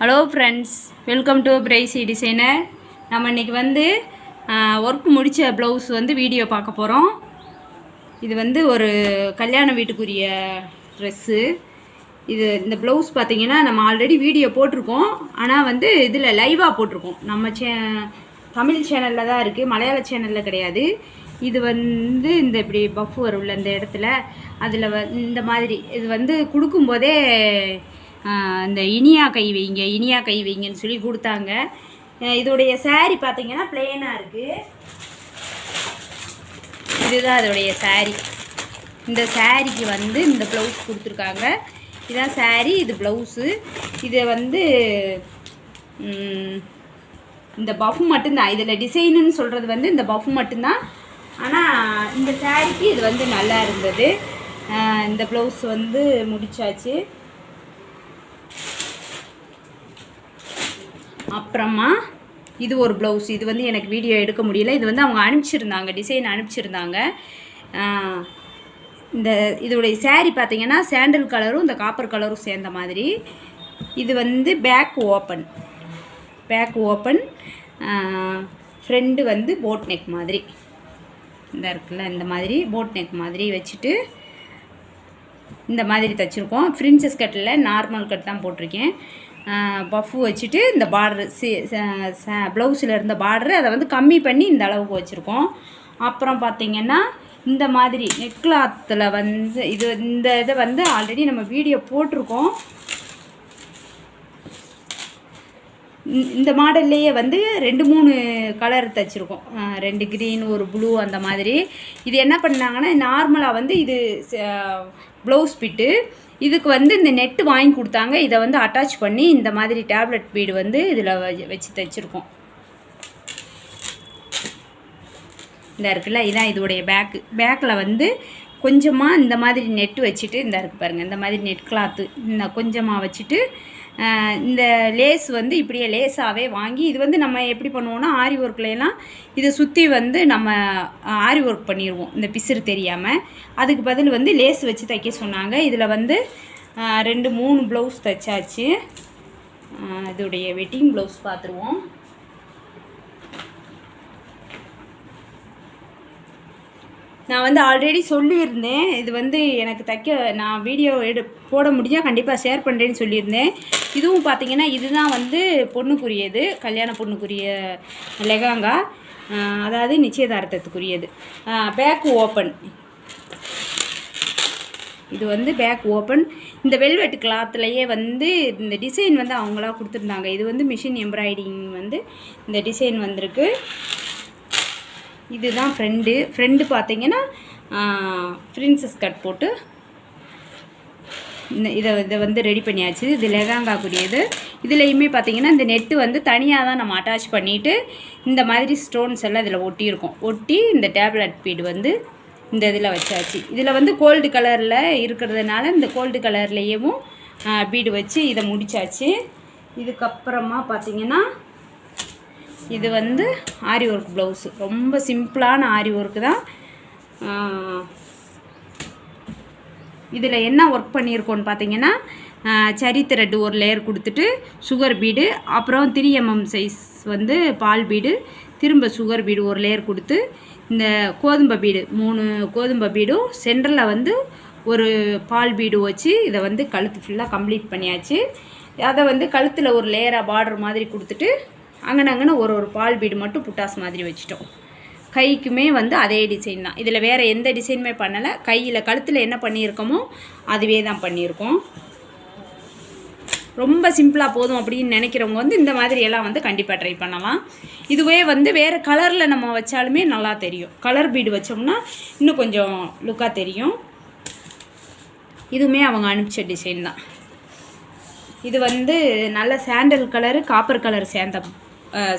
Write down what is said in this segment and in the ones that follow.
Hello friends welcome to pricy designer நம்ம இன்றைக்கி வந்து ஒர்க் முடித்த ப்ளவுஸ் வந்து வீடியோ பார்க்க போகிறோம் இது வந்து ஒரு கல்யாண வீட்டுக்குரிய ட்ரெஸ்ஸு இது இந்த ப்ளவுஸ் பார்த்தீங்கன்னா நம்ம ஆல்ரெடி வீடியோ போட்டிருக்கோம். ஆனால் வந்து இதில் லைவாக போட்டிருக்கோம். நம்ம சே தமிழ் சேனலில் தான் இருக்குது மலையாள சேனலில் கிடையாது. இது வந்து இந்த இப்படி பஃப் வரும்ல இந்த இடத்துல அதில் வ இந்த மாதிரி இது வந்து கொடுக்கும்போதே இந்த இனியா கை வைங்க இனியா கை வைங்கன்னு சொல்லி கொடுத்தாங்க. இதோடைய சாரி பார்த்தீங்கன்னா பிளெயினாக இருக்குது இதுதான் அதோடைய சாரி இந்த சாரிக்கு வந்து இந்த ப்ளவுஸ் கொடுத்துருக்காங்க. இதான் சாரி இது ப்ளவுஸு இதை வந்து இந்த பஃப் மட்டும்தான். இதில் டிசைனுன்னு சொல்கிறது வந்து இந்த பஃப் மட்டும்தான். ஆனால் இந்த சாரிக்கு இது வந்து நல்லா இருந்தது. இந்த ப்ளவுஸ் வந்து முடிச்சாச்சு. அப்புறமா இது ஒரு ப்ளவுஸ் இது வந்து எனக்கு வீடியோ எடுக்க முடியல. இது வந்து அவங்க அனுப்பிச்சிருந்தாங்க. டிசைன் அனுப்பிச்சிருந்தாங்க. இந்த இதோடைய சேரீ பார்த்தீங்கன்னா சாண்டில் கலரும் இந்த காப்பர் கலரும் சேர்ந்த மாதிரி. இது வந்து back open back open front வந்து போட் நெக் மாதிரி. இந்த இருக்குல்ல இந்த மாதிரி போட் நெக் மாதிரி வச்சுட்டு இந்த மாதிரி தைச்சிருக்கோம். ஃப்ரின்சஸ் கட்டில் நார்மல் கட் தான் போட்டிருக்கேன். பஃப் வச்சுட்டு இந்த பார்டரு சி ப்ளவுஸில் இருந்த பார்டரு அதை வந்து கம்மி பண்ணி இந்த அளவுக்கு வச்சுருக்கோம். அப்புறம் பார்த்திங்கன்னா இந்த மாதிரி நெக் கிளாத்தில் வந்து இது இந்த இதை வந்து ஆல்ரெடி நம்ம வீடியோ போட்டிருக்கோம். இந்த- மாடல்லையே வந்து ரெண்டு மூணு கலர் தைச்சிருக்கோம். ரெண்டு க்ரீன் ஒரு ப்ளூ அந்த மாதிரி. இது என்ன பண்ணாங்கன்னா நார்மலாக வந்து இது ப்ளவுஸ் பிட்டு இதுக்கு வந்து இந்த நெட்டு வாங்கி கொடுத்தாங்க. இதை வந்து அட்டாச் பண்ணி இந்த மாதிரி டேப்லெட் பீடு வந்து இதில் வச்சு தைச்சிருக்கோம். இந்த இருக்குல்ல இதான் இதோடைய பேக்கு பேக்கில் வந்து கொஞ்சமாக இந்த மாதிரி நெட்டு வச்சுட்டு இந்த இருக்கு பாருங்கள் இந்த மாதிரி நெட் கிளாத்து இந்த கொஞ்சமாக வச்சுட்டு இந்த லேஸ் வந்து இப்படியே லேஸாகவே வாங்கி இது வந்து நம்ம எப்படி பண்ணுவோம்னா ஆரி ஒர்க்லாம் இதை சுற்றி வந்து நம்ம ஆரி ஒர்க் பண்ணிடுவோம் இந்த பிசுறு தெரியாமல் அதுக்கு பதில் வந்து லேஸ் வச்சு தைக்க சொன்னாங்க. இதில் வந்து ரெண்டு மூணு ப்ளவுஸ் தைச்சாச்சு. இதோடைய வெட்டிங் ப்ளவுஸ் பார்த்துருவோம் நான் வந்து ஆல்ரெடி சொல்லியிருந்தேன். இது வந்து எனக்கு தைக்க நான் வீடியோ எடு போட முடிஞ்சால் கண்டிப்பாக ஷேர் பண்ணுறேன்னு சொல்லியிருந்தேன். இதுவும் பார்த்தீங்கன்னா இதுதான் வந்து பொண்ணுக்குரியது கல்யாண பொண்ணுக்குரிய லெகாங்கா அதாவது நிச்சயதார்த்தத்துக்குரியது. பேக் ஓப்பன் இது வந்து பேக் ஓப்பன் இந்த வெல்வெட் கிளாத்லேயே வந்து இந்த டிசைன் வந்து அவங்களா கொடுத்துருந்தாங்க. இது வந்து மிஷின் எம்ப்ராய்டிங் வந்து இந்த டிசைன் வந்திருக்கு. இதுதான் ஃப்ரெண்டு ஃப்ரெண்டு பார்த்தீங்கன்னா பிரின்சஸ் கட் போட்டு இந்த இதை இதை வந்து ரெடி பண்ணியாச்சு. இது லெகாங்காக்குரியது இதுலேயுமே பார்த்தீங்கன்னா இந்த நெட்டு வந்து தனியாக தான் நம்ம அட்டாச் பண்ணிவிட்டு இந்த மாதிரி ஸ்டோன்ஸ் எல்லாம் இதில் ஒட்டியிருக்கோம். ஒட்டி இந்த டேப்லெட் பீடு வந்து இந்த இதில் வச்சாச்சு. இதில் வந்து கோல்டு கலரில் இருக்கிறதுனால இந்த கோல்டு கலர்லேயும் பீடு வச்சு இதை முடிச்சாச்சு. இதுக்கப்புறமா பார்த்தீங்கன்னா இது வந்து ஆரி ஒர்க் ப்ளவுஸு. ரொம்ப சிம்பிளான ஆரி ஒர்க்கு தான். இதில் என்ன ஒர்க் பண்ணியிருக்கோன்னு பார்த்தீங்கன்னா சரி ஒரு லேயர் கொடுத்துட்டு சுகர் பீடு அப்புறம் த்ரீ எம்எம் சைஸ் வந்து பால் பீடு திரும்ப சுகர் பீடு ஒரு லேயர் கொடுத்து இந்த கோதுமை பீடு மூணு கோதுமை பீடும் சென்டரில் வந்து ஒரு பால் பீடு வச்சு இதை வந்து கழுத்து ஃபுல்லாக கம்ப்ளீட் பண்ணியாச்சு. அதை வந்து கழுத்தில் ஒரு லேயராக பார்டர் மாதிரி கொடுத்துட்டு அங்கன ஒரு ஒரு பால் பீடு மட்டும் புட்டாஸ் மாதிரி வச்சுட்டோம். கைக்குமே வந்து அதே டிசைன் தான். இதில் வேறு எந்த டிசைனுமே பண்ணலை. கையில் கழுத்தில் என்ன பண்ணியிருக்கோமோ அதுவே தான் பண்ணியிருக்கோம். ரொம்ப சிம்பிளாக போதும் அப்படின்னு நினைக்கிறவங்க வந்து இந்த மாதிரி எல்லாம் வந்து கண்டிப்பாக ட்ரை பண்ணலாம். இதுவே வந்து வேறு கலரில் நம்ம வச்சாலுமே நல்லா தெரியும். கலர் பீடு வச்சோம்னா இன்னும் கொஞ்சம் லுக்காக தெரியும். இதுவுமே அவங்க அனுப்பிச்ச டிசைன் தான். இது வந்து நல்ல சாண்டல் கலரு காப்பர் கலர் சேர்ந்த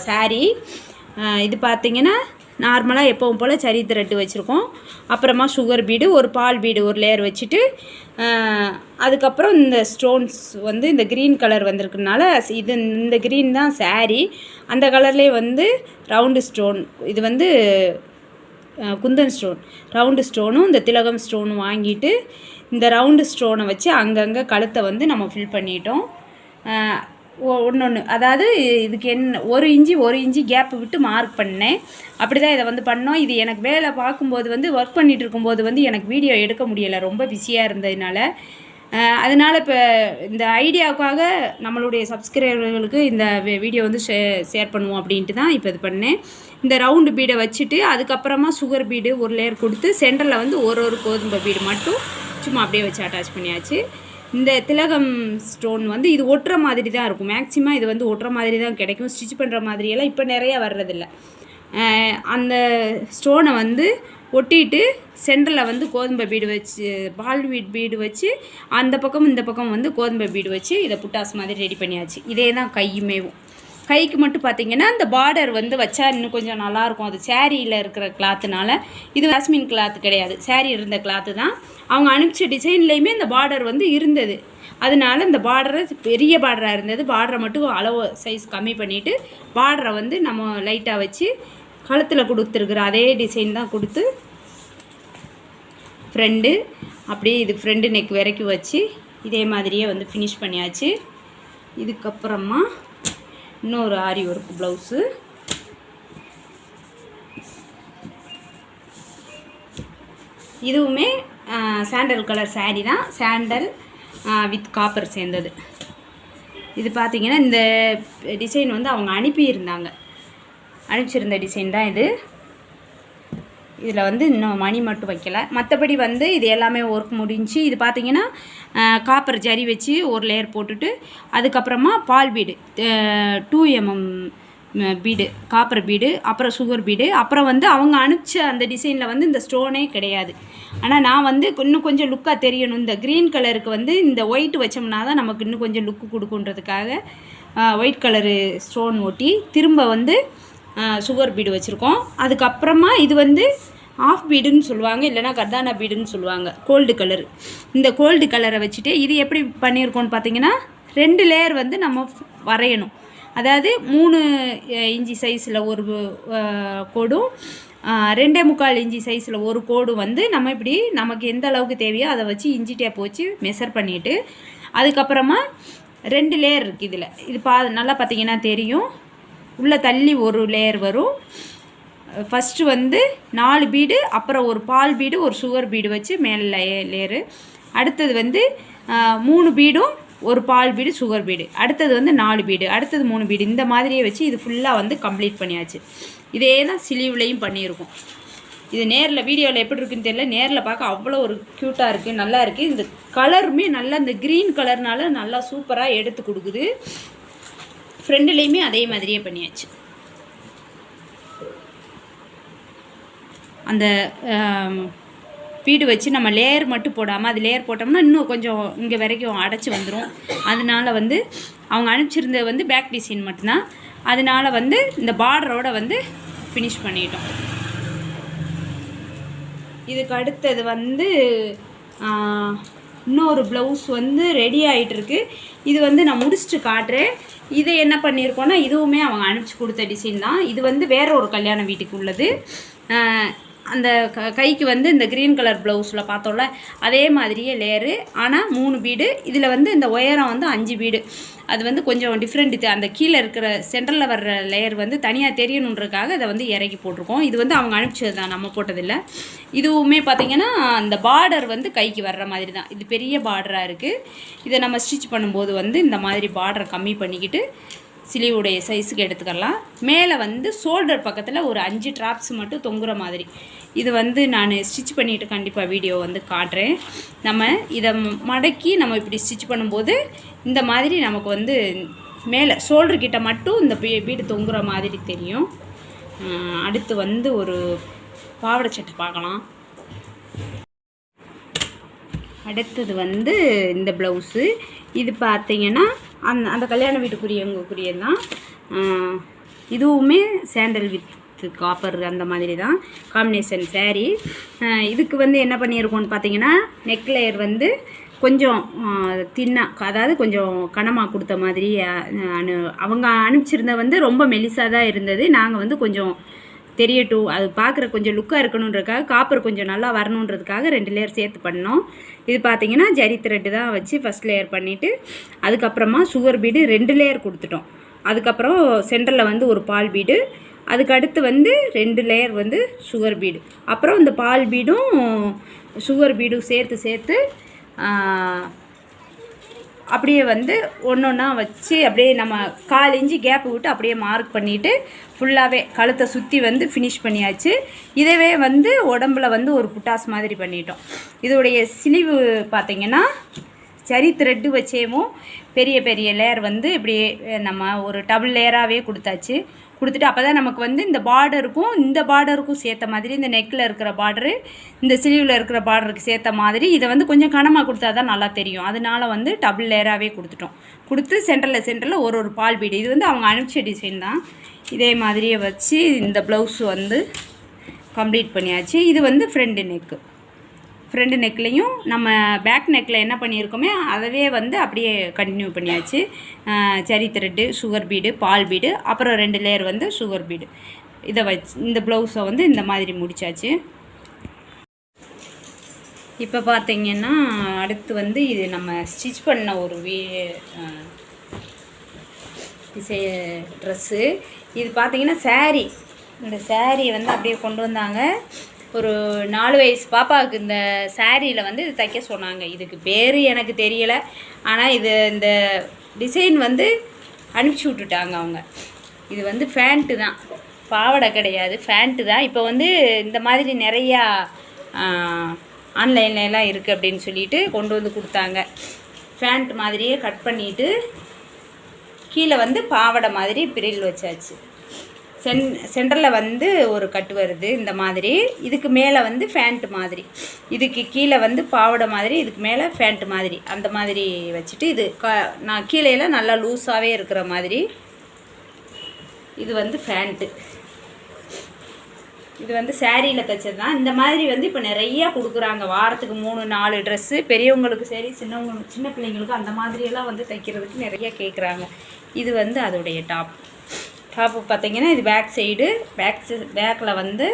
சாரீ இது பார்த்தீங்கன்னா நார்மலாக எப்பவும் போல் சரி த்ரெட்டு வச்சுருக்கோம். அப்புறமா சுகர் பீடு ஒரு பால் பீடு ஒரு லேயர் வச்சுட்டு அதுக்கப்புறம் இந்த ஸ்டோன்ஸ் வந்து இந்த க்ரீன் கலர் வந்திருக்குனால இது இந்த க்ரீன் தான் saree. அந்த கலர்லேயே வந்து ரவுண்டு ஸ்டோன் இது வந்து குந்தன் ஸ்டோன் ரவுண்டு ஸ்டோனும் இந்த திலகம் ஸ்டோனும் வாங்கிட்டு இந்த ரவுண்டு ஸ்டோனை வச்சு அங்கங்கே கழுத்தை வந்து நம்ம ஃபில் பண்ணிட்டோம். ஒன்று ஒன்று அதாவது இதுக்கு என்ன ஒரு இஞ்சி ஒரு இஞ்சி கேப் விட்டு மார்க் பண்ணேன். அப்படி தான் இதை வந்து பண்ணோம். இது எனக்கு வேலை பார்க்கும்போது வந்து ஒர்க் பண்ணிகிட்டு இருக்கும்போது வந்து எனக்கு வீடியோ எடுக்க முடியலை. ரொம்ப பிஸியாக இருந்ததுனால. அதனால் அதனால இப்போ இந்த ஐடியாவுக்காக நம்மளுடைய சப்ஸ்கிரைபர்களுக்கு இந்த வீடியோ வந்து ஷே ஷேர் பண்ணுவோம் அப்படின்ட்டு தான் இப்போ இது பண்ணேன். இந்த ரவுண்டு பீடை வச்சுட்டு அதுக்கப்புறமா சுகர் பீடு ஒரு லேயர் கொடுத்து சென்டரில் வந்து ஒரு ஒரு கோதுமை பீடு மட்டும் சும்மா அப்படியே வச்சு அட்டாச் பண்ணியாச்சு. இந்த திலகம் ஸ்டோன் வந்து இது ஒட்டுற மாதிரி தான் இருக்கும். மேக்ஸிமம் இது வந்து ஒட்டுற மாதிரி தான் கிடைக்கும். ஸ்டிச் பண்ணுற மாதிரியெல்லாம் இப்போ நிறைய வர்றதில்ல. அந்த ஸ்டோனை வந்து ஒட்டிட்டு சென்டரில் வந்து கோதுமை பீடு வச்சு பால் வீட் பீடு வச்சு அந்த பக்கம் இந்த பக்கம் வந்து கோதுமை பீடு வச்சு இதை புட்டாஸ் மாதிரி ரெடி பண்ணியாச்சு. இதே தான் கையுமேவும் கைக்கு மட்டும் பார்த்தீங்கன்னா அந்த பார்டர் வந்து வச்சா இன்னும் கொஞ்சம் நல்லாயிருக்கும். அது சேரீயில் இருக்கிற கிளாத்துனால இது ஜாஸ்மின் கிளாத் கிடையாது. சேரீ இருந்த கிளாத்து தான். அவங்க அனுப்பிச்ச டிசைன்லேயுமே அந்த பார்டர் வந்து இருந்தது. அதனால இந்த பார்டரை பெரிய பார்டராக இருந்தது. பார்டரை மட்டும் அளவு சைஸ் கம்மி பண்ணிவிட்டு பார்டரை வந்து நம்ம லைட்டாக வச்சு கழுத்தில் கொடுத்துருக்குற அதே டிசைன் தான் கொடுத்து ஃப்ரெண்டு அப்படியே இது ஃப்ரெண்டு நெக் வரைக்கும் வச்சு இதே மாதிரியே வந்து ஃபினிஷ் பண்ணியாச்சு. இதுக்கப்புறமா இன்னொரு ஆரி ஒர்க் ப்ளவுஸு. இதுவுமே சாண்டல் கலர் சாரீ தான். சாண்டல் வித் காப்பர் சேர்ந்தது. இது பார்த்தீங்கன்னா இந்த டிசைன் வந்து அவங்க அனுப்பியிருந்தாங்க. அனுப்பிச்சிருந்த டிசைன் தான் இது. இதில் வந்து இன்னும் மணி மட்டும் வைக்கலை. மற்றபடி வந்து இது எல்லாமே ஒர்க் முடிஞ்சு இது பார்த்திங்கன்னா காப்பர் ஜரி வச்சு ஒரு லேயர் போட்டுட்டு அதுக்கப்புறமா ball bead two MM bead copper bead அப்புறம் சுகர் பீடு அப்புறம் வந்து அவங்க அனுப்பிச்ச அந்த டிசைனில் வந்து இந்த ஸ்டோனே கிடையாது. ஆனால் நான் வந்து இன்னும் கொஞ்சம் லுக்காக தெரியணும். இந்த க்ரீன் கலருக்கு வந்து இந்த ஒயிட் வச்சோம்னா தான் நமக்கு இன்னும் கொஞ்சம் லுக்கு கொடுக்குன்றதுக்காக ஒயிட் கலரு ஸ்டோன் ஒட்டி திரும்ப வந்து சுகர் பீடு வச்சுருக்கோம். அதுக்கப்புறமா இது வந்து ஆஃப் பீடுன்னு சொல்லுவாங்க இல்லைனா கர்தானா பீடுன்னு சொல்லுவாங்க கோல்டு கலர் இந்த கோல்டு கலரை வச்சுட்டு இது எப்படி பண்ணியிருக்கோம்னு பார்த்தீங்கன்னா ரெண்டு லேயர் வந்து நம்ம வரையணும். அதாவது மூணு இஞ்சி சைஸில் ஒரு கோடும் ரெண்டே முக்கால் இஞ்சி சைஸில் ஒரு கோடு வந்து நம்ம இப்படி நமக்கு எந்த அளவுக்கு தேவையோ அதை வச்சு இஞ்சி டேப் வச்சு மெஷர் பண்ணிவிட்டு அதுக்கப்புறமா ரெண்டு லேயர் இருக்குது இதில். இது பா நல்லா பார்த்தீங்கன்னா தெரியும். உள்ளே தள்ளி ஒரு லேயர் வரும். ஃபஸ்ட்டு வந்து நாலு பீடு அப்புறம் ஒரு பால் பீடு ஒரு சுகர் பீடு வச்சு மேலே லே லேயரு அடுத்தது வந்து மூணு பீடும் ஒரு பால் பீடு சுகர் பீடு. அடுத்தது வந்து நாலு பீடு அடுத்தது மூணு பீடு. இந்த மாதிரியே வச்சு இது ஃபுல்லாக வந்து கம்ப்ளீட் பண்ணியாச்சு. இதே தான் சிலிவ்லையும் பண்ணியிருக்கோம். இது நேரில் வீடியோவில் எப்படி இருக்குன்னு தெரியல. நேரில் பார்க்க அவ்வளோ ஒரு க்யூட்டாக இருக்குது நல்லா இருக்குது இந்த கலருமே நல்லா இந்த க்ரீன் கலர்னால நல்லா சூப்பராக எடுத்து கொடுக்குது. ஃப்ரெண்டுலேயுமே அதே மாதிரியே பண்ணியாச்சு. அந்த பீடு வச்சு நம்ம லேயர் மட்டும் போடாமல் அது லேயர் போட்டோம்னா இன்னும் கொஞ்சம் இங்கே வரைக்கும் அடைச்சி வந்துடும் அதனால வந்து அவங்க அனுப்பிச்சிருந்தது வந்து பேக் டிசைன் மட்டும்தான். அதனால வந்து இந்த பார்டரோடு வந்து ஃபினிஷ் பண்ணிட்டோம். இதுக்கு அடுத்தது வந்து இன்னொரு ப்ளவுஸ் வந்து ரெடி ஆகிட்டுருக்கு இது வந்து நான் முடிச்சுட்டு காட்டுறேன். இது என்ன பண்ணியிருக்கோன்னா இதுவுமே அவங்க அனுப்பிச்சி கொடுத்த டிசைன் தான். இது வந்து வேற ஒரு கல்யாண வீட்டுக்கு உள்ளது. அந்த க கைக்கு வந்து இந்த க்ரீன் கலர் ப்ளவுஸில் பார்த்தோம்ல அதே மாதிரியே லேயரு ஆனால் மூணு பீடு இதில் வந்து இந்த உயரம் வந்து அஞ்சு பீடு அது வந்து கொஞ்சம் டிஃப்ரெண்ட் அந்த கீழே இருக்கிற சென்டரில் வர்ற லேயர் வந்து தனியாக தெரியணுன்றதுக்காக அதை வந்து இறக்கி போட்டிருக்கோம். இது வந்து அவங்க அனுப்பிச்சது தான். நம்ம போட்டதில்லை. இதுவுமே பார்த்திங்கன்னா அந்த பார்டர் வந்து கைக்கு வர்ற மாதிரி தான். இது பெரிய பார்டராக இருக்குது இதை நம்ம ஸ்டிச் பண்ணும்போது வந்து இந்த மாதிரி பார்டரை கம்மி பண்ணிக்கிட்டு சிலிவுடைய சைஸுக்கு எடுத்துக்கலாம். மேலே வந்து ஷோல்டர் பக்கத்தில் ஒரு அஞ்சு ட்ராப்ஸ் மட்டும் தொங்குற மாதிரி. இது வந்து நான் ஸ்டிச் பண்ணிவிட்டு கண்டிப்பாக வீடியோ வந்து காட்டுறேன். நம்ம இதை மடக்கி நம்ம இப்படி ஸ்டிச் பண்ணும்போது இந்த மாதிரி நமக்கு வந்து மேலே ஷோல்டர்கிட்ட மட்டும் இந்த பீ பீடு தொங்குற மாதிரி தெரியும். அடுத்து வந்து ஒரு பாவாடை சட்டை பார்க்கலாம். அடுத்தது வந்து இந்த ப்ளவுஸு இது பார்த்தீங்கன்னா அந்த அந்த கல்யாண வீட்டுக்குரியவங்களுக்குரியது தான் இதுவுமே சேண்டல் வித் காப்பர் அந்த மாதிரி தான் காம்பினேஷன் சேரீ இதுக்கு வந்து என்ன பண்ணியிருக்கோம்னு பார்த்தீங்கன்னா நெக் லேயர் வந்து கொஞ்சம் தின்னாக அதாவது கொஞ்சம் கனமாக கொடுத்த மாதிரி அனு அவங்க அனுப்பிச்சிருந்த வந்து ரொம்ப மெலிசாக தான் இருந்தது. நாங்கள் வந்து கொஞ்சம் தெரியட்டும். அது பார்க்குற கொஞ்சம் லுக்காக இருக்கணுன்றதுக்காக காப்பர் கொஞ்சம் நல்லா வரணுன்றதுக்காக ரெண்டு லேயர் சேர்த்து பண்ணோம். இது பார்த்தீங்கன்னா ஜரி த்ரெட்டு தான் வச்சு ஃபஸ்ட் லேயர் பண்ணிவிட்டு அதுக்கப்புறமா சுகர் பீடு ரெண்டு லேயர் கொடுத்துட்டோம். அதுக்கப்புறம் சென்டரில் வந்து ஒரு பால் பீடு அதுக்கு அடுத்து வந்து ரெண்டு லேயர் வந்து சுகர் பீடு அப்புறம் இந்த பால் பீடும் சுகர் பீடும் சேர்த்து சேர்த்து அப்படியே வந்து ஒன்று ஒன்றா வச்சு அப்படியே நம்ம கால் இஞ்சி கேப் விட்டு அப்படியே மார்க் பண்ணிவிட்டு ஃபுல்லாகவே கழுத்தை சுற்றி வந்து ஃபினிஷ் பண்ணியாச்சு. இதவே வந்து உடம்புல வந்து ஒரு புட்டாஸ் மாதிரி பண்ணிட்டோம். இதோடைய சிலிவு பார்த்தீங்கன்னா சரி த்ரெட்டு வச்சேவும் பெரிய பெரிய லேயர் வந்து இப்படியே நம்ம ஒரு டபுள் லேயராகவே கொடுத்தாச்சு. கொடுத்துட்டு அப்போ தான் நமக்கு வந்து இந்த பார்டருக்கும் இந்த பார்டருக்கும் சேர்த்த மாதிரி இந்த நெக்கில் இருக்கிற பார்டரு இந்த சிலிவில் இருக்கிற பார்டருக்கு சேர்த்த மாதிரி இதை வந்து கொஞ்சம் கனமாக கொடுத்தா தான் நல்லா தெரியும். அதனால வந்து டபுள் லேயராகவே கொடுத்துட்டோம். கொடுத்து சென்டரில் சென்டரில் ஒரு ஒரு பால் பீடு. இது வந்து அவங்க அனுப்பிச்ச டிசைன் தான். இதே மாதிரியே வச்சு இந்த ப்ளவுஸ் வந்து கம்ப்ளீட் பண்ணியாச்சு. இது வந்து ஃப்ரெண்டு நெக்கு ஃப்ரண்ட் நெக்லேயும் நம்ம பேக் நெக்கில் என்ன பண்ணியிருக்கோமே அதவே வந்து அப்படியே கண்டினியூ பண்ணியாச்சு. சரி thread sugar bead ball bead அப்புறம் ரெண்டு லேயர் வந்து சுகர் பீடு இதை வச்சு இந்த ப்ளவுஸை வந்து இந்த மாதிரி முடிச்சாச்சு. இப்போ பார்த்தீங்கன்னா அடுத்து வந்து இது நம்ம ஸ்டிச் பண்ண ஒரு வீ ட்ரெஸ்ஸு இது பார்த்திங்கன்னா சேரீ இந்த saree வந்து அப்படியே கொண்டு வந்தாங்க. ஒரு நாலு வயசு பாப்பாவுக்கு இந்த சாரியில் வந்து இது தைக்க சொன்னாங்க. இதுக்கு பேர் எனக்கு தெரியலை. ஆனால் இது இந்த டிசைன் வந்து அனுப்பிச்சி விட்டுட்டாங்க அவங்க. இது வந்து ஃபேண்ட்டு தான். பாவாடை கிடையாது. ஃபேண்ட்டு தான். இப்போ வந்து இந்த மாதிரி நிறையா ஆன்லைன்ல எல்லாம் இருக்குது அப்படின்னு சொல்லிட்டு கொண்டு வந்து கொடுத்தாங்க. ஃபேண்ட் மாதிரியே கட் பண்ணிவிட்டு கீழே வந்து பாவாடை மாதிரி பிரில் வச்சாச்சு. சென் சென்டரில் வந்து ஒரு கட்டு வருது இந்த மாதிரி. இதுக்கு மேலே வந்து ஃபேண்ட்டு மாதிரி. இதுக்கு கீழே வந்து பாவாடை மாதிரி இதுக்கு மேலே ஃபேண்ட்டு மாதிரி. அந்த மாதிரி வச்சுட்டு இது க நான் கீழேலாம் நல்லா லூஸாகவே இருக்கிற மாதிரி. இது வந்து ஃபேண்ட்டு இது வந்து சேரீயில் தைச்சது தான் இந்த மாதிரி வந்து இப்போ நிறையா கொடுக்குறாங்க. வாரத்துக்கு மூணு நாலு ட்ரெஸ்ஸு. பெரியவங்களுக்கு சரி சின்னவங்களுக்கு சின்ன பிள்ளைங்களுக்கு அந்த மாதிரியெல்லாம் வந்து தைக்கிறதுக்கு நிறையா கேட்குறாங்க இது வந்து அதோடைய டாப். பாப்பு பார்த்தீங்கன்னா இது பேக் சைடு பேக் பேக்கில் வந்து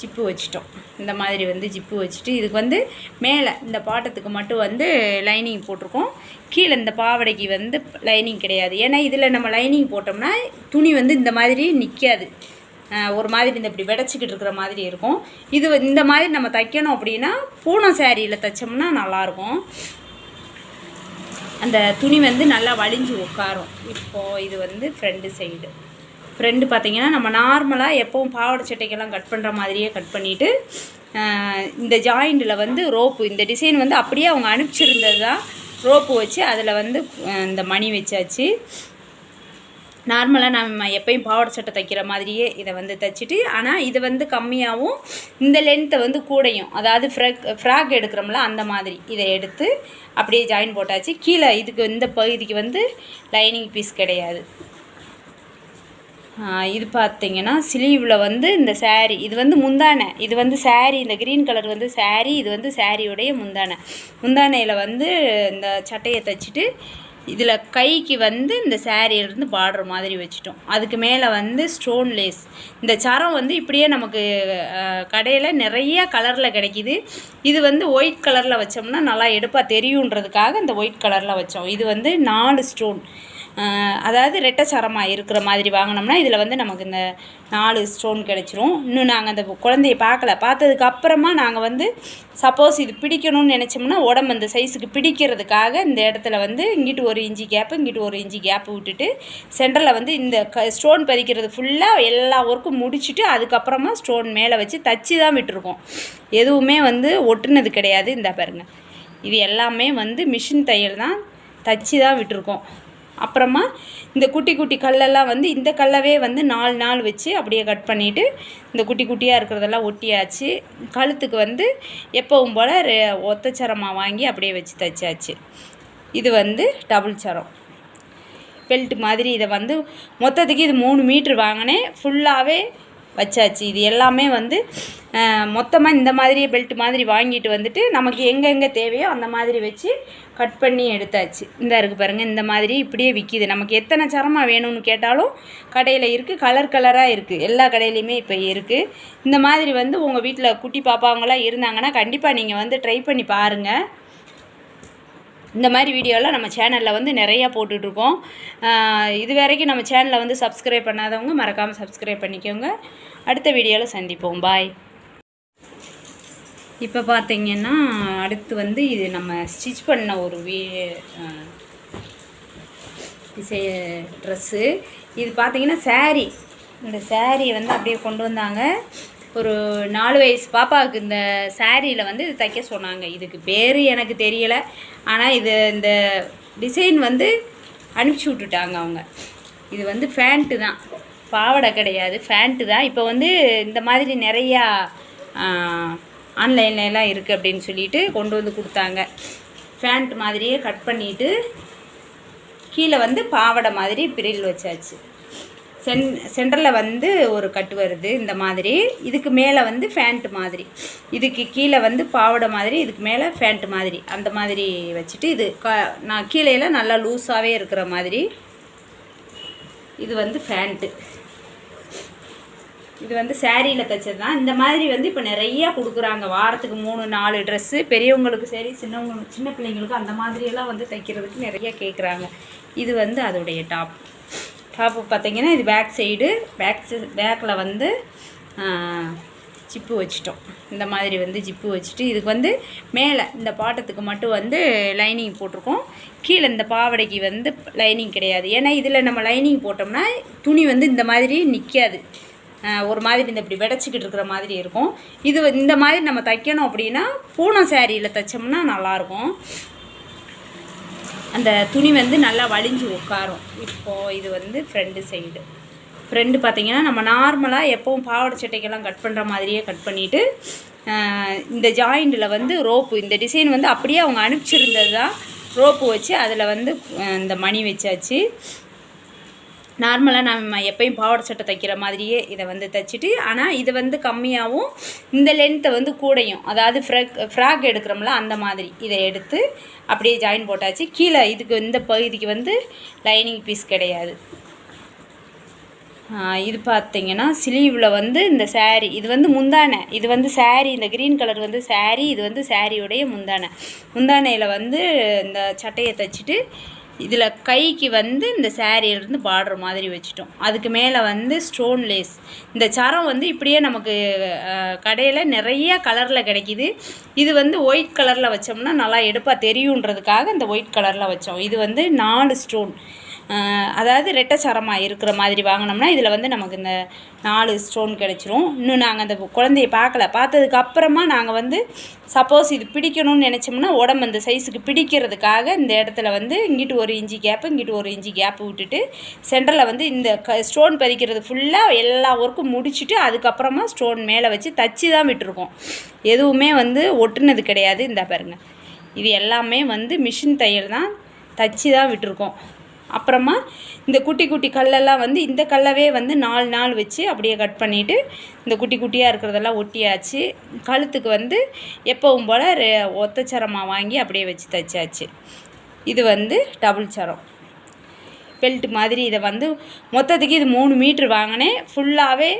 ஜிப்பு வச்சிட்டோம். இந்த மாதிரி வந்து ஜிப்பு வச்சுட்டு இதுக்கு வந்து மேலே இந்த பாட்டத்துக்கு மட்டும் வந்து லைனிங் போட்டிருக்கோம். கீழே இந்த பாவாடைக்கு வந்து லைனிங் கிடையாது. ஏன்னா இதில் நம்ம லைனிங் போட்டோம்னா துணி வந்து இந்த மாதிரி நிற்காது ஒரு மாதிரி இந்த இப்படி விடச்சிக்கிட்டு இருக்கிற மாதிரி இருக்கும். இது இந்த மாதிரி நம்ம தைக்கணும் அப்படின்னா பூனம் சேரீயில் தைச்சோம்னா நல்லாயிருக்கும் அந்த துணி வந்து நல்லா வலிஞ்சு உட்காரும். இப்போது இது வந்து ஃப்ரெண்டு சைடு ஃப்ரெண்டு பார்த்திங்கன்னா நம்ம நார்மலாக எப்போவும் பாவாடை சட்டைக்கெல்லாம் கட் பண்ணுற மாதிரியே கட் பண்ணிவிட்டு இந்த ஜாயிண்டில் வந்து ரோப்பு இந்த டிசைன் வந்து அப்படியே அவங்க அனுப்பிச்சிருந்தது தான் ரோப்பு வச்சு அதில் வந்து இந்த மணி வச்சாச்சு. நார்மலாக நம்ம எப்பயும் பாவாடை சட்டை தைக்கிற மாதிரியே இதை வந்து தைச்சிட்டு ஆனால் இது வந்து கம்மியாகவும் இந்த லென்த்தை வந்து கூடையும். அதாவது ஃப்ராக் ஃப்ராக் எடுக்கிறோம்ல அந்த மாதிரி. இதை எடுத்து அப்படியே ஜாயின் போட்டாச்சு. கீழே இதுக்கு இந்த பகுதிக்கு வந்து லைனிங் பீஸ் கிடையாது. இது பார்த்தீங்கன்னா ஸ்லீவில் வந்து இந்த சேரீ இது வந்து முந்தானை. இது வந்து saree. இந்த க்ரீன் கலர் வந்து சேரீ இது வந்து சாரியோடைய முந்தானை. முந்தானையில் வந்து இந்த சட்டையை தைச்சிட்டு இதில் கைக்கு வந்து இந்த சேரீலேருந்து பார்டர் மாதிரி வச்சுட்டோம். அதுக்கு மேலே வந்து ஸ்டோன் லேஸ் இந்த சரம் வந்து இப்படியே நமக்கு கடையில் நிறைய கலரில் கிடைக்கிது. இது வந்து ஒயிட் கலரில் வச்சோம்னா நல்லா எடுப்பாக தெரியுன்றதுக்காக இந்த ஒயிட் கலரில் வச்சோம். இது வந்து நாலு ஸ்டோன் அதாவது ரெட்டை சரமாக இருக்கிற மாதிரி வாங்கினோம்னா இதில் வந்து நமக்கு இந்த நாலு ஸ்டோன் கிடச்சிரும். இன்னும் நாங்கள் அந்த குழந்தைய பார்க்கல. பார்த்ததுக்கப்புறமா நாங்கள் வந்து சப்போஸ் இது பிடிக்கணும்னு நினச்சோம்னா உடம்பு அந்த சைஸுக்கு பிடிக்கிறதுக்காக இந்த இடத்துல வந்து இங்கிட்டு ஒரு ஒரு இஞ்சி கேப்பு இங்கிட்டு ஒரு இஞ்சி கேப்பு விட்டுட்டு சென்டரில் வந்து இந்த க ஸ்டோன் பதிக்கிறது ஃபுல்லாக எல்லா ஒர்க்கும் முடிச்சுட்டு அதுக்கப்புறமா ஸ்டோன் மேலே வச்சு தச்சு தான் விட்டுருக்கோம். எதுவுமே வந்து ஒட்டுனது கிடையாது. இந்த பாருங்கள் இது எல்லாமே வந்து மிஷின் தையல் தான். தச்சு தான் விட்டுருக்கோம். அப்புறமா இந்த குட்டி குட்டி கல்லெல்லாம் வந்து இந்த கல்லவே வந்து நாலு நாள் வச்சு அப்படியே கட் பண்ணிவிட்டு இந்த குட்டி குட்டியாக இருக்கிறதெல்லாம் ஒட்டியாச்சு. கழுத்துக்கு வந்து எப்பவும் போல் ஒத்தச்சரமாக வாங்கி அப்படியே வச்சு தைச்சாச்சு. இது வந்து டபுள் சரம். பெல்ட் மாதிரி இதை வந்து மொத்தத்துக்கு இது மூணு மீட்ரு வாங்கினேன் ஃபுல்லாகவே வச்சாச்சு. இது எல்லாமே வந்து மொத்தமாக இந்த மாதிரி பெல்ட் மாதிரி வாங்கிட்டு வந்துட்டு நமக்கு எங்கெங்கே தேவையோ அந்த மாதிரி வச்சு கட் பண்ணி எடுத்தாச்சு. இந்த இருக்குது பாருங்கள் இந்த மாதிரி இப்படியே விற்கிது நமக்கு எத்தனை சரமாக வேணும்னு கேட்டாலும் கடையில் இருக்குது கலர் கலராக இருக்குது எல்லா கடையிலையுமே இப்போ இருக்குது இந்த மாதிரி வந்து உங்கள் வீட்டில் குட்டி பாப்பாவங்களாம் இருந்தாங்கன்னா கண்டிப்பாக நீங்கள் வந்து ட்ரை பண்ணி பாருங்கள் இந்த மாதிரி வீடியோலாம் நம்ம சேனலில் வந்து நிறையா போட்டுட்ருக்கோம். இது வரைக்கும் நம்ம சேனலை வந்து சப்ஸ்கிரைப் பண்ணாதவங்க மறக்காமல் சப்ஸ்கிரைப் பண்ணிக்கோங்க. அடுத்த வீடியோவில் சந்திப்போம். பாய் இப்போ பார்த்தீங்கன்னா அடுத்து வந்து இது நம்ம ஸ்டிச் பண்ண ஒரு வீ டிசை ட்ரெஸ்ஸு இது பார்த்தீங்கன்னா சேரீ இந்த சேரீயை வந்து அப்படியே கொண்டு வந்தாங்க. ஒரு நாலு வயசு பாப்பாவுக்கு இந்த சாரியில் வந்து இது தைக்க சொன்னாங்க. இதுக்கு பேர் எனக்கு தெரியலை. ஆனால் இது இந்த டிசைன் வந்து அனுப்பிச்சி விட்டுட்டாங்க அவங்க. இது வந்து ஃபேண்ட்டு தான். பாவாடை கிடையாது. ஃபேண்ட்டு தான். இப்போ வந்து இந்த மாதிரி நிறையா ஆன்லைன்ல எல்லாம் இருக்குது அப்படின்னு சொல்லிட்டு கொண்டு வந்து கொடுத்தாங்க. ஃபேண்ட் மாதிரியே கட் பண்ணிவிட்டு கீழே வந்து பாவாடை மாதிரி பிரில் வச்சாச்சு. சென் சென்டரில் வந்து ஒரு கட்டு வருது இந்த மாதிரி. இதுக்கு மேலே வந்து ஃபேண்ட்டு மாதிரி. இதுக்கு கீழே வந்து பாவாடை மாதிரி இதுக்கு மேலே ஃபேண்ட்டு மாதிரி. அந்த மாதிரி வச்சுட்டு இது க நான் கீழேலாம் நல்லா லூஸாகவே இருக்கிற மாதிரி. இது வந்து ஃபேண்ட்டு இது வந்து சேரீயில் தைச்சது தான். இந்த மாதிரி வந்து இப்போ நிறையா கொடுக்குறாங்க. வாரத்துக்கு மூணு நாலு ட்ரெஸ்ஸு பெரியவங்களுக்கு சரி சின்னவங்களுக்கு சின்ன பிள்ளைங்களுக்கு அந்த மாதிரியெல்லாம் வந்து தைக்கிறதுக்கு நிறைய கேட்குறாங்க இது வந்து அதோடைய டாப். டாப்பு பார்த்தீங்கன்னா இது பேக் சைடு பேக் பேக்கில் வந்து ஜிப்பு வச்சிட்டோம். இந்த மாதிரி வந்து ஜிப்பு வச்சுட்டு இதுக்கு வந்து மேலே இந்த பாட்டத்துக்கு மட்டும் வந்து லைனிங் போட்டிருக்கோம். கீழே இந்த பாவாடைக்கு வந்து லைனிங் கிடையாது. ஏன்னா இதில் நம்ம லைனிங் போட்டோம்னா துணி வந்து இந்த மாதிரி நிற்காது ஒரு மாதிரி இந்த இப்படி விடச்சிக்கிட்டு இருக்கிற மாதிரி இருக்கும். இது இந்த மாதிரி நம்ம தைக்கணும் அப்படின்னா பூனம் சேரீயில் தைச்சோம்னா நல்லாயிருக்கும் அந்த துணி வந்து நல்லா வலிஞ்சு உட்காரும். இப்போது இது வந்து ஃப்ரெண்டு சைடு ஃப்ரெண்டு பார்த்திங்கன்னா நம்ம நார்மலாக எப்போவும் பாவாடை சட்டைக்கெல்லாம் கட் பண்ணுற மாதிரியே கட் பண்ணிவிட்டு இந்த ஜாயிண்டில் வந்து ரோப்பு இந்த டிசைன் வந்து அப்படியே அவங்க அனுப்பிச்சிருந்தது தான் ரோப்பு வச்சு அதில் வந்து இந்த மணி வச்சாச்சு. நார்மலாக நம்ம எப்பயும் பாவாடை சட்டை தைக்கிற மாதிரியே இதை வந்து தைச்சிட்டு ஆனால் இது வந்து கம்மியாகவும் இந்த லென்த்தை வந்து கூடையும். அதாவது ஃப்ராக் ஃப்ராக் எடுக்கிறோம்ல அந்த மாதிரி இதை எடுத்து அப்படியே ஜாயின் போட்டாச்சு. கீழே இதுக்கு இந்த பகுதிக்கு வந்து லைனிங் பீஸ் கிடையாது. இது பார்த்தீங்கன்னா ஸ்லீவில் வந்து இந்த சேரீ இது வந்து முந்தானை இது வந்து சேரீ இந்த க்ரீன் கலர் வந்து saree இது வந்து சாரியோடைய முந்தானை. முந்தானையில் வந்து இந்த சட்டையை தைச்சிட்டு இதில் கைக்கு வந்து இந்த சாரியிலேருந்து பார்டர் மாதிரி வச்சுட்டோம். அதுக்கு மேலே வந்து ஸ்டோன் லேஸ் இந்த சரம் வந்து இப்படியே நமக்கு கடையில் நிறைய கலரில் கிடைக்கிது. இது வந்து ஒயிட் கலரில் வச்சோம்னா நல்லா எடுப்பாக தெரியுன்றதுக்காக இந்த ஒயிட் கலரில் வச்சோம். இது வந்து நாலு ஸ்டோன் அதாவது ரெட்டை சரமாக இருக்கிற மாதிரி வாங்கினோம்னா இதில் வந்து நமக்கு இந்த நாலு ஸ்டோன் கிடச்சிரும். இன்னும் நாங்கள் அந்த குழந்தைய பார்க்கல. பார்த்ததுக்கு அப்புறமா நாங்கள் வந்து சப்போஸ் இது பிடிக்கணும்னு நினச்சோம்னா உடம்பு அந்த சைஸுக்கு பிடிக்கிறதுக்காக இந்த இடத்துல வந்து இங்கிட்டு ஒரு இஞ்சி கேப்பு இங்கிட்டு ஒரு இஞ்சி கேப்பு விட்டுட்டு சென்டரில் வந்து இந்த க ஸ்டோன் பதிக்கிறது ஃபுல்லாக எல்லா ஒர்க்கும் முடிச்சுட்டு அதுக்கப்புறமா ஸ்டோன் மேலே வச்சு தச்சு தான் விட்டுருக்கோம். எதுவுமே வந்து ஒட்டுனது கிடையாது. இந்த பாருங்க. இது எல்லாமே வந்து மிஷின் தையல் தான். தச்சு தான் விட்டுருக்கோம். அப்புறமா இந்த குட்டி குட்டி கல்லெல்லாம் வந்து இந்த கல்லவே வந்து நாலு நாள் வச்சு அப்படியே கட் பண்ணிவிட்டு இந்த குட்டி குட்டியாக இருக்கிறதெல்லாம் ஒட்டியாச்சு. கழுத்துக்கு வந்து எப்பவும் போல் ஒத்தச்சரமாக வாங்கி அப்படியே வச்சு தைச்சாச்சு. இது வந்து டபுள் சரம். பெல்ட் மாதிரி இதை வந்து மொத்தத்துக்கு இது மூணு மீட்ரு வாங்கினேன். ஃபுல்லாகவே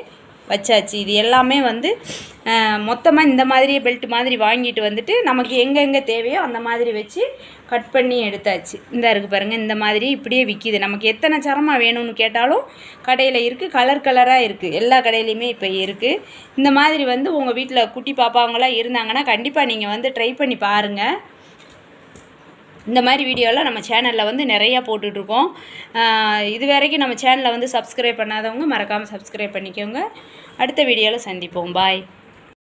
வச்சாச்சு. இது எல்லாமே வந்து மொத்தமாக இந்த மாதிரியே பெல்ட் மாதிரி வாங்கிட்டு வந்துட்டு நமக்கு எங்கெங்கே தேவையோ அந்த மாதிரி வச்சு கட் பண்ணி எடுத்தாச்சு. இந்த இருக்குது பாருங்கள் இந்த மாதிரி இப்படியே விற்கிது நமக்கு எத்தனை சரமாக வேணும்னு கேட்டாலும் கடையில் இருக்குது கலர் கலராக இருக்குது எல்லா கடையிலையுமே இப்போ இருக்குது இந்த மாதிரி வந்து உங்கள் வீட்டில் குட்டி பாப்பாங்களாம் இருந்தாங்கன்னா கண்டிப்பாக நீங்கள் வந்து ட்ரை பண்ணி பாருங்கள் இந்த மாதிரி வீடியோலாம் நம்ம சேனலில் வந்து நிறையா போட்டுட்ருக்கோம். இது வரைக்கும் நம்ம சேனலை வந்து சப்ஸ்கிரைப் பண்ணாதவங்க மறக்காமல் சப்ஸ்கிரைப் பண்ணிக்கோங்க. அடுத்த வீடியோவில் சந்திப்போம். பாய்